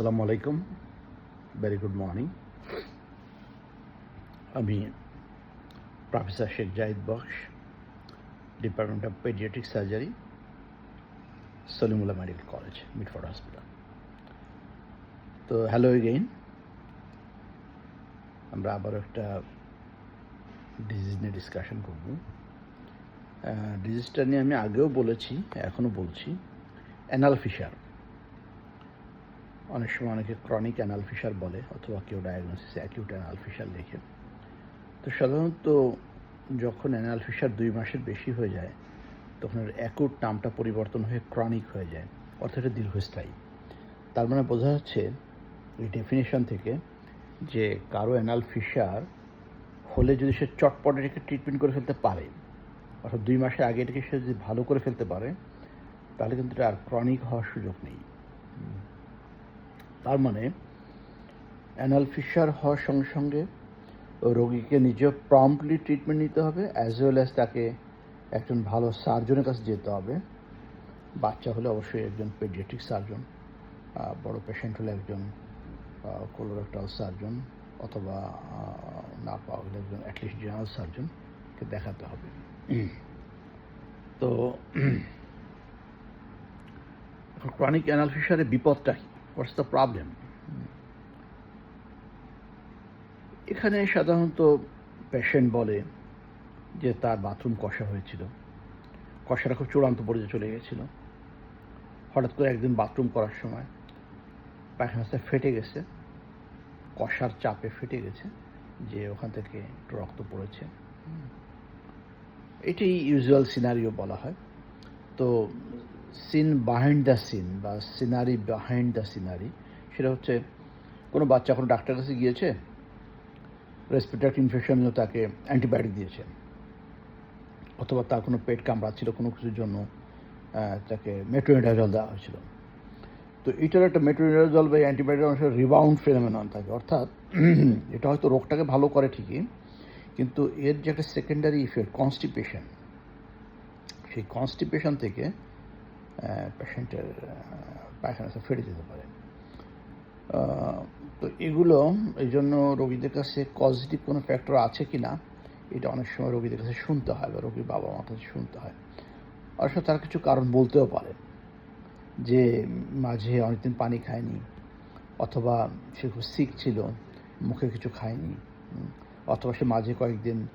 আসসালামু আলাইকুম। Very good morning আমি professor Sheikh Zahid Bux department of pediatric surgery Salimullah medical college Mitford hospital তো hello again আমরা আবার একটা ডিজিজ নিয়ে ডিসকাশন করব। ডিজিজটা নিয়ে আমি আগেও বলেছি, এখনও বলছি। অ্যানাল ফিশার অনেক সময় অনেকে ক্রনিক অ্যানাল ফিশার বলে, অথবা কেউ ডায়াগনোসিসে অ্যাকিউট অ্যানাল ফিশার লেখে। তো সাধারণত যখন অ্যানাল ফিশার দুই মাসের বেশি হয়ে যায়, তখন এর অ্যাকুট নামটা পরিবর্তন হয়ে ক্রনিক হয়ে যায়, অর্থাৎ এটা দীর্ঘস্থায়ী। তার মানে বোঝা যাচ্ছে, এই ডেফিনেশন থেকে যে কারও অ্যানাল ফিশার হলে যদি সে চটপট এটাকে ট্রিটমেন্ট করে ফেলতে পারে, অর্থাৎ দুই মাসের আগে এটাকে সে যদি ভালো করে ফেলতে পারে, তাহলে কিন্তু এটা আর ক্রনিক হওয়ার সুযোগ নেই। তার মানে অ্যানাল ফিশার হওয়ার সঙ্গে সঙ্গে রোগীকে নিজে প্রম্পটলি ট্রিটমেন্ট নিতে হবে অ্যাজ ওয়েল অ্যাজ তাকে একজন ভালো সার্জনের কাছে যেতে হবে। বাচ্চা হলে অবশ্যই একজন পেডিয়াট্রিক সার্জন বড় পেশেন্ট হলে একজন কোলোরেক্টাল সার্জন অথবা না পাওয়া গেলে একজন অ্যাটলিস্ট জেনারেল সার্জনকে দেখাতে হবে। তো ক্রনিক অ্যানাল ফিশারের বিপদটা কি? হোয়াটস দ্য প্রবলেম এখানে সাধারণত পেশেন্ট বলে যে তার বাথরুম কষা হয়েছিল। কষাটা খুব চূড়ান্ত পর্যায়ে চলে গেছিল। হঠাৎ করে একদিন বাথরুম করার সময় পায়খানাটা ফেটে গেছে। কষার চাপে ফেটে গেছে যে ওখান থেকে একটু রক্ত পড়েছে। এটি ইউজুয়াল সিনারিও বলা হয়। তো সিন বাহাইন্ড দ্য সিন বা সিনারি বাহাইন্ড দ্য সিনারি সেটা হচ্ছে কোনো বাচ্চা কোনো ডাক্তার কাছে গিয়েছে রেসপিরেটরি ইনফেকশন জন্য তাকে অ্যান্টিবায়োটিক দিয়েছে, অথবা তার কোনো পেট কামড়াচ্ছিল কোনো কিছুর জন্য তাকে মেট্রোনিডাজল দেওয়া হয়েছিল। তো এটার একটা মেট্রোনিডাজল বা অ্যান্টিবায়োটিক অংশ রিবাউন্ড ফেনোমেনন থাকে। অর্থাৎ এটা হয়তো রোগটাকে ভালো করে ঠিকই, কিন্তু এর যে একটা সেকেন্ডারি ইফেক্ট কনস্টিপেশন সেই কনস্টিপেশন থেকে পেশেন্টের পায়খানাটা ফেটে যেতে পারে। তো এগুলো এই জন্য রোগীদের কাছে পজিটিভ কোনো ফ্যাক্টর আছে কি না এটা অনেক সময় রোগীদের কাছে শুনতে হয় বা রোগীর বাবা মার কাছে শুনতে হয়। অবশ্য তার কিছু কারণ বলতেও পারে যে, মাঝে অনেকদিন পানি খায়নি, অথবা সে খুব সিক ছিল, মুখে কিছু খায়নি অথবা সে মাঝে কয়েকদিন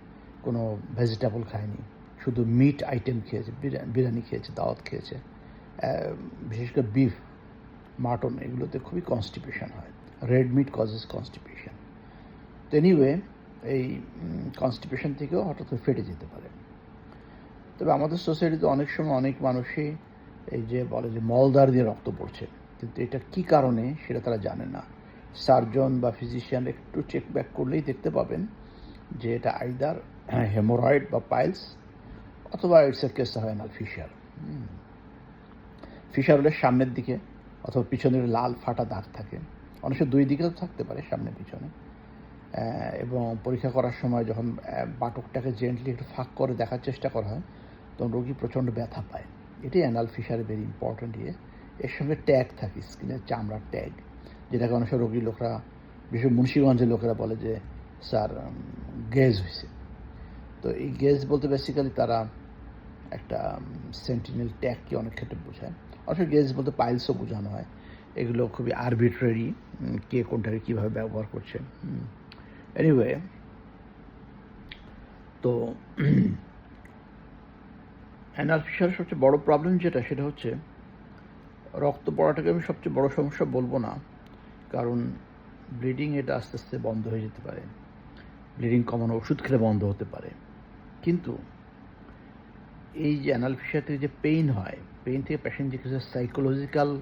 কোনো ভেজিটেবল খায়নি, শুধু মিট আইটেম খেয়েছে বিরিয়া- বিরিয়ানি খেয়েছে, দাওয়াত খেয়েছে। বিশেষ করে বিফ মাটন এগুলোতে খুবই কনস্টিপেশন হয়। রেড মিট কজেস কনস্টিপেশন তো এনিওয়ে এই কনস্টিপেশন থেকেও হঠাৎ করে ফেটে যেতে পারে। তবে আমাদের সোসাইটিতে অনেক সময় অনেক মানুষই এই যে বলে যে মলদার দিয়ে রক্ত পড়ছে। কিন্তু এটা কি কারণে সেটা তারা জানে না। সার্জন বা ফিজিশিয়ান একটু চেক ব্যাক করলেই দেখতে পাবেন যে এটা আইদার হেমোরয়েড বা পাইলস অথবা ইটস এ কেস হয় না ফিশার ফিশার হলে সামনের দিকে অথবা পিছনের লাল ফাটা দাগ থাকে। অনেক দুই দিকেও থাকতে পারে সামনে পিছনে। এবং পরীক্ষা করার সময় যখন বাটকটাকে জেন্টলি একটু ফাঁক করে দেখার চেষ্টা করা হয়, তখন রোগী প্রচণ্ড ব্যথা পায়। এটাই অ্যানাল ফিশার ভেরি ইম্পর্ট্যান্ট ইয়ে। এর সঙ্গে ট্যাগ থাকে, স্কিনের চামড়ার ট্যাগ যেটাকে অনেক সময় রোগীর লোকরা, বিশেষ মুন্সিগঞ্জের লোকেরা বলে যে, স্যার গেজ হয়েছে তো এই গেজ বলতে বেসিক্যালি তারা একটা সেন্টিনেল ট্যাগকে অনেক ক্ষেত্রে বোঝায়। অবশ্যই গেজ বলতে পাইলসও বোঝানো হয়। এগুলো খুবই আরবিট্রারি কে কোনটাকে কীভাবে ব্যবহার করছে এনিওয়ে তো অ্যানাল ফিশারের সবচেয়ে বড় প্রবলেম যেটা, সেটা হচ্ছে রক্ত পড়াটাকে আমি সবচেয়ে বড় সমস্যা বলব না। কারণ ব্লিডিং এটা আস্তে আস্তে বন্ধ হয়ে যেতে পারে। ব্লিডিং কমানো ওষুধ খেলে বন্ধ হতে পারে। কিন্তু এই যে অ্যানাল ফিশার থেকে যে পেইন হয় পেইন থেকে পেশেন্ট যে কিছু সাইকোলজিক্যাল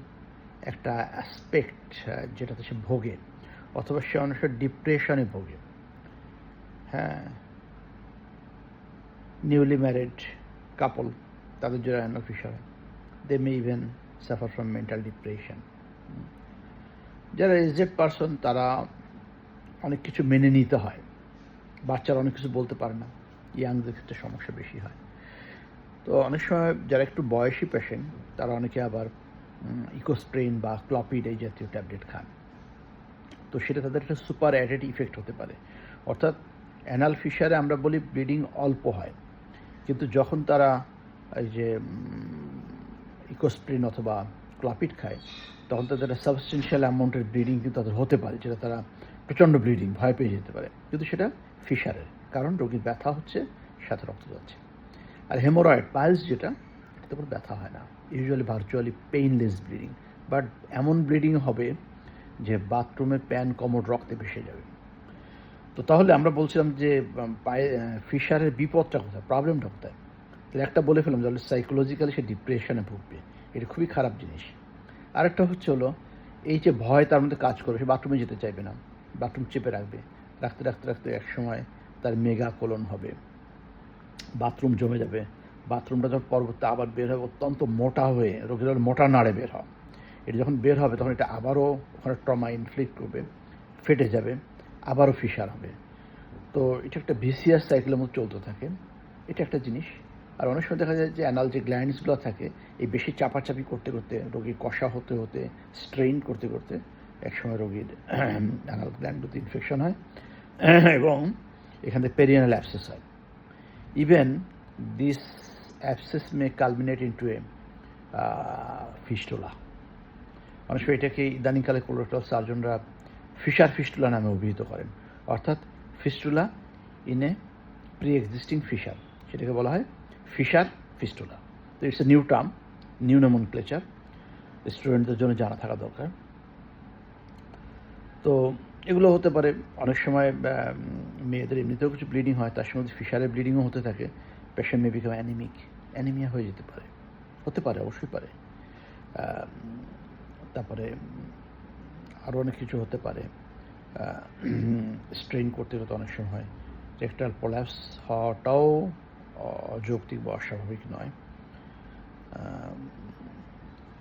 একটা অ্যাসপেক্ট যেটাতে সে ভোগে, অথবা সে অনেক ডিপ্রেশনে ভোগে হ্যাঁ নিউলি ম্যারিড কাপল তাদের যারা অ্যানাল ফিশার হয় they may even suffer from mental depression যারা এজেড পারসন তারা অনেক কিছু মেনে নিতে হয়, বাচ্চারা অনেক কিছু বলতে পারে না ইয়াংদের ক্ষেত্রে সমস্যা বেশি হয়। তো অনেক সময় যারা একটু বয়সী পেশেন্ট তারা অনেকে আবার ইকোস্প্রেন বা ক্লপিড এই জাতীয় ট্যাবলেট খান। তো সেটা তাদের একটা সুপার অ্যাডেড ইফেক্ট হতে পারে। অর্থাৎ অ্যানাল ফিশারে আমরা বলি ব্লিডিং অল্প হয়। কিন্তু যখন তারা এই যে ইকোস্প্রিন অথবা ক্লাপিড খায়, তখন তাদের একটা সাবস্টেন্সিয়াল অ্যামাউন্টের ব্লিডিং কিন্তু তাদের হতে পারে, যেটা তারা প্রচণ্ড ব্লিডিং ভয় পেয়ে যেতে পারে। কিন্তু সেটা ফিশারের কারণ রোগীর ব্যথা হচ্ছে, সাথে রক্ত যাচ্ছে। আর হেমোরয়েড পাইলস যেটা এটাতে কোনো ব্যথা হয় না। Usually virtually painless bleeding but এমন ব্লিডিং হবে যে বাথরুমে প্যান কমোড রক্তে ভেসে যাবে। তো তাহলে আমরা বলছিলাম যে পায়ে ফিশারের বিপদটা কোথায়? প্রবলেমটা কোথায়? তাহলে একটা বলে ফেলাম তাহলে সাইকোলজিক্যালি সে ডিপ্রেশনে ভুগবে। এটা খুবই খারাপ জিনিস। আরেকটা হচ্ছে হলো, এই যে ভয় তার মধ্যে কাজ করবে সে বাথরুমে যেতে চাইবে না। বাথরুম চেপে রাখবে। রাখতে রাখতে রাখতে এক সময় তার মেগা কোলন হবে। বাথরুম জমে যাবে। বাথরুমটা যখন পরবর্তী আবার বের হবে, অত্যন্ত মোটা হয়ে, রোগীর মোটা নাড়ে বের হয় এটা যখন বের হবে, তখন এটা আবারও ওখানে ট্রমা ইনফ্লিক্ট করবে, ফেটে যাবে, আবারও ফিসার হবে। তো এটা একটা ভিসিয়াস সাইকেলের মধ্যে চলতে থাকে। এটা একটা জিনিস। আর অনেক সময় দেখা যায় যে অ্যানাল যে গ্ল্যান্ডসগুলো থাকে, এই বেশি চাপাচাপি করতে করতে, রোগীর কষা হতে হতে, স্ট্রেইন করতে করতে, একসময় রোগীর অ্যানাল গ্ল্যান্ডগুলোতে ইনফেকশন হয়। এবং এখানে পেরিয়ানাল অ্যাপসেস হয়। Even this abscess may culminate into a fistula অনেক সময় এটাকে ইদানিংকালে কোলোরেক্টাল সার্জনরা ফিশার ফিস্টুলা নামে অভিহিত করেন। অর্থাৎ fistula in a pre existing fissure সেটাকে বলা হয় ফিশার ফিস্টুলা তো it's a new term new nomenclature স্টুডেন্টদের জন্য জানা থাকা দরকার। তো এগুলো হতে পারে। অনেক সময় মেয়েদের এমনিতেও কিছু ব্লিডিং হয়, তার সঙ্গে ফিশারের ব্লিডিংও হতে থাকে। Patient may become anaemic anaemia হয়ে যেতে পারে। হতে পারে, অবশ্যই পারে। তারপরে আরও অনেক কিছু হতে পারে। স্ট্রেন করতে করতে অনেক সময় রেকটাল প্রোল্যাপস হওয়াটাও অযৌক্তিক বা অস্বাভাবিক নয়।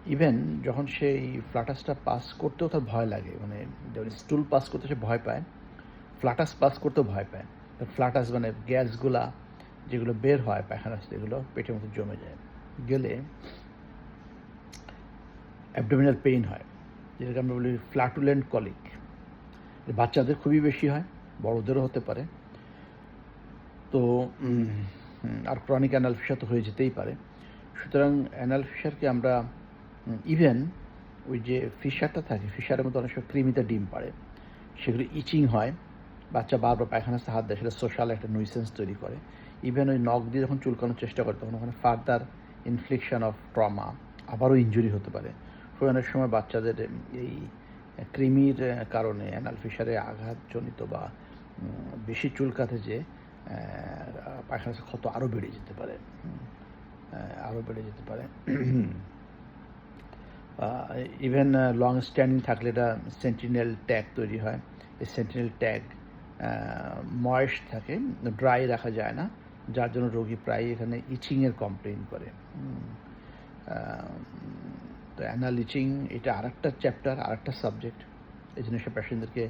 ইভেন যখন সেই ফ্লাটাসটা পাস করতেও তার ভয় লাগে মানে যখন স্টুল পাস করতে সে ভয় পায় ফ্লাটাস পাস করতেও ভয় পায়। ফ্লাটাস মানে গ্যাসগুলা যেগুলো বের হয়, পায়খানা এগুলো পেটের মধ্যে জমে যায়, গেলে অ্যাবডোমিনাল পেইন হয়, যেটাকে আমরা বলি ফ্ল্যাটুলেন্ট কলিক বাচ্চাদের খুবই বেশি হয়, বড়দেরও হতে পারে। তো আর ক্রনিক অ্যানাল ফিসার তো হয়ে যেতেই পারে। সুতরাং অ্যানাল ফিসারকে আমরা ইভেন ওই যে ফিশারটা থাকে ফিশারের মধ্যে অনেক সময় কৃমিতে ডিম পাড়ে। সেগুলো ইচিং হয়। বাচ্চা বারবার পায়খানা হাত দেয় সেটা সোশ্যাল একটা নুইসেন্স তৈরি করে। ইভেন ওই নখ দিয়ে যখন চুলকানোর চেষ্টা করে তখন ওখানে ফার্দার ইনফ্লিকশন অফ ট্রমা আবারও ইঞ্জুরি হতে পারে। অনেক সময় বাচ্চাদের এই কৃমির কারণে অ্যানাল ফিশারে আঘাতজনিত বা বেশি চুলকাতে যে আহ, পায়খানার ক্ষত আরও বেড়ে যেতে পারে। আরও বেড়ে যেতে পারে। ইভেন লং স্ট্যান্ডিং থাকলে এটা সেন্টিনেল ট্যাগ তৈরি হয়। এই সেন্টিনেল ট্যাগ ময়েস্ট থাকে ড্রাই রাখা যায় না, যার জন্য রোগী প্রায় এখানে ইচিংয়ের কমপ্লেন করে। তো অ্যানাল ইচিং এটা আরেকটা চ্যাপ্টার আরেকটা সাবজেক্ট এই জন্য সব পেশেন্টদেরকে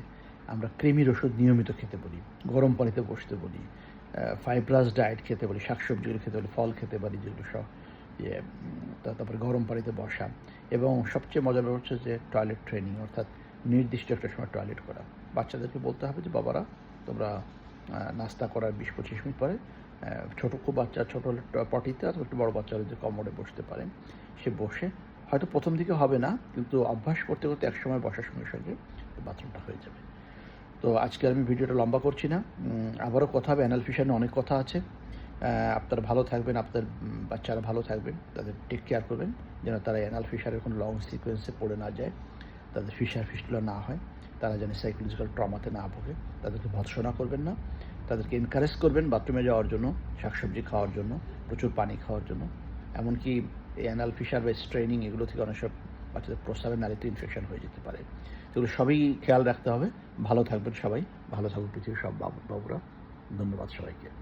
আমরা ক্রিমির ওষুধ নিয়মিত খেতে বলি, গরম পানিতে বসতে বলি ফাইব্রাস ডায়েট খেতে বলি, শাকসবজিগুলো খেতে বলি, ফল খেতে পারি, যেগুলো সব উম, তারপরে গরম পানিতে বসা। এবং সবচেয়ে মজার ব্যাপার হচ্ছে যে টয়লেট ট্রেনিং অর্থাৎ নির্দিষ্ট একটা সময় টয়লেট করা। বাচ্চাদেরকে বলতে হবে যে বাবারা তোমরা নাস্তা করার বিশ পঁচিশ মিনিট পরে ছোটো খুব বাচ্চা ছোটো পটিতে আর একটু বড় বাচ্চা হলে যে কমোডে বসতে পারেন সে বসে হয়তো প্রথম দিকে হবে না কিন্তু অভ্যাস করতে করতে এক সময় বসার সঙ্গে সঙ্গে বাথরুমটা হয়ে যাবে। তো আজকে আমি ভিডিওটা লম্বা করছি না। আবারও কথা হবে অ্যানাল ফিশারে অনেক কথা আছে। আপনারা ভালো থাকবেন, আপনার বাচ্চারা ভালো থাকবেন, তাদের টেক কেয়ার করবেন, যেন তারা অ্যানাল ফিশারের কোনো লং সিকোয়েন্সে পড়ে না যায়, তাদের ফিশার ফিস্টুলা না হয়, তারা যেন সাইকোলজিক্যাল ট্রমাতে না ভোগে, তাদেরকে ভৎসনা করবেন না, তাদেরকে এনকারেজ করবেন বাথরুমে যাওয়ার জন্য, শাকসবজি খাওয়ার জন্য, প্রচুর পানি খাওয়ার জন্য, এমনকি অ্যানাল ফিশার বা স্ট্রেনিং এগুলো থেকে অনেক সব বাচ্চাদের প্রস্রাবের নালীতে ইনফেকশন হয়ে যেতে পারে। এগুলো সবই খেয়াল রাখতে হবে। ভালো থাকবেন সবাই, ভালো থাকবেন পৃথিবীর সব বাবু, বাবুরা। ধন্যবাদ সবাইকে।